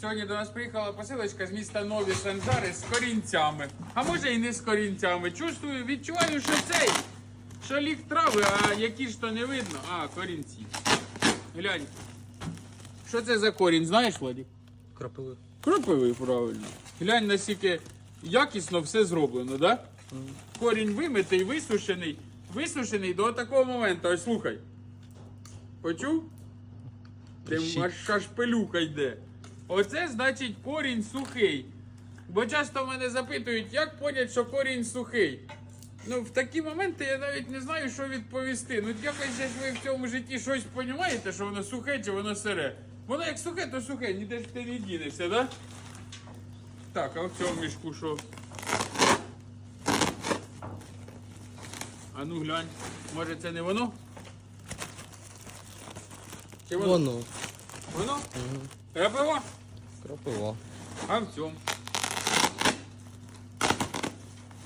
Сьогодні до нас приїхала посилочка з міста Нові Санжари з корінцями. А може і не з корінцями. Чувствую, відчуваю, що цей. Що ліг трави, а які ж то не видно. А, корінці. Глянь. Що це за корінь, знаєш, Владик? Крапили. Кропивий, правильно. Глянь, наскільки якісно все зроблено, да? Корінь вимитий, висушений, висушений до такого моменту. Ось слухай. Почув? Тріщить. аж аж пилюка йде. Оце значить корінь сухий. Бо часто мене запитують, як понять, що корінь сухий. Ну, в такі моменти я навіть не знаю, що відповісти. Ну, якось ж ви в цьому житті щось розумієте, що воно сухе чи воно сире. Воно як сухе, то сухе, ніде ж ти не дінешся, да? Так, а в цьому мішку що? А ну глянь, може це не воно? Чи воно? Воно. Воно? Угу. Крапива? Крапива. А в цьому.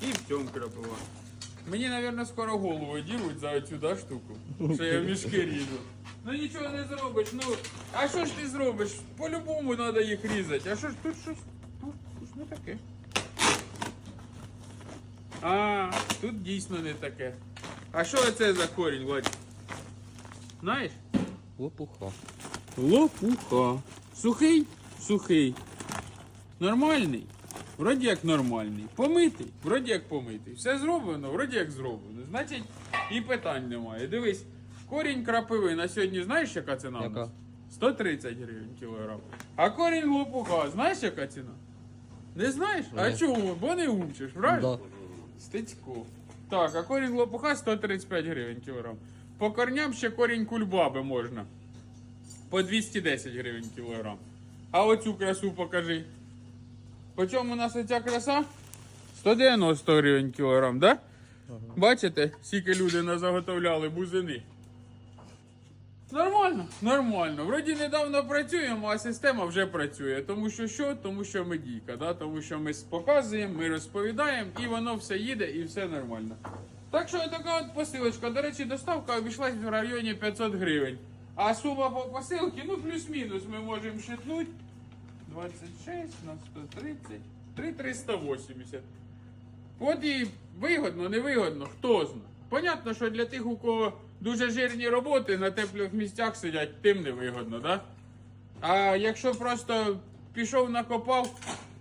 І в цьому крапива. Мені, мабуть, скоро голову ділуть за цю да, штуку, що я в мішки ріжу. Ну нічого не зробиш. Ну, а що ж ти зробиш? По-любому треба їх різати. А що ж тут щось? Тут не таке. А, тут дійсно не таке. А що це за корінь, Владь? Знаєш? Лопуха. Лопуха. Сухий? Сухий. Нормальний? Вроді як нормальний. Помитий? Вроді як помитий. Все зроблено, вроді як зроблено. Значить, і питань немає. Дивись, корінь крапиви на сьогодні знаєш, яка ціна? у нас? 130 гривень кілограм. А корінь лопуха, знаєш, яка ціна? Не знаєш? А Ні. чому? Бо не учиш, правильно? Да. Стецько. Так, а корінь лопуха 135 гривень кілограм. По корням ще корінь кульбаби можна. По 210 гривень кілограм. А оцю красу покажи. По чому у нас оця краса? 190 гривень кілограм, да? Бачите, скільки люди назаготовляли бузини. Нормально, нормально. Вроді недавно працюємо, а система вже працює. Тому що що? Тому що ми дійка, да? тому що ми показуємо, ми розповідаємо, і воно все їде і все нормально. Так що така от посилочка. До речі, доставка обійшлась в районі 500 гривень. А сума по посилці, ну плюс-мінус, ми можемо шитнути. 26 на 130, 3,380. От і вигодно, невигодно, хто знає. Понятно, що для тих, у кого дуже жирні роботи на теплих місцях сидять, тим невигодно, да? А якщо просто пішов, накопав,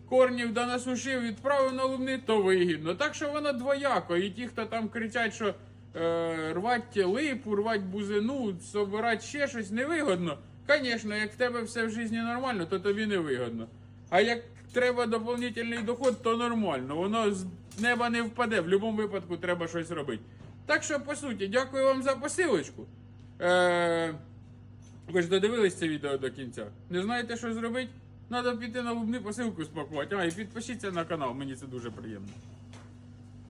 корнів да насушив, відправив на лумни, то вигідно. Так що воно двояко. І ті, хто там кричать, що е, рвать липу, рвать бузину, собирати ще щось невигодно. Звісно, як в тебе все в житті нормально, то тобі не вигодно. А як треба доповнительний доход, то нормально. Воно з неба не впаде. В будь-якому випадку треба щось робити. Так що, по суті, дякую вам за посилочку. Е, ви ж додивились це відео до кінця. Не знаєте, що зробити? Треба піти на лубни посилку спакувати. А, і підпишіться на канал, мені це дуже приємно.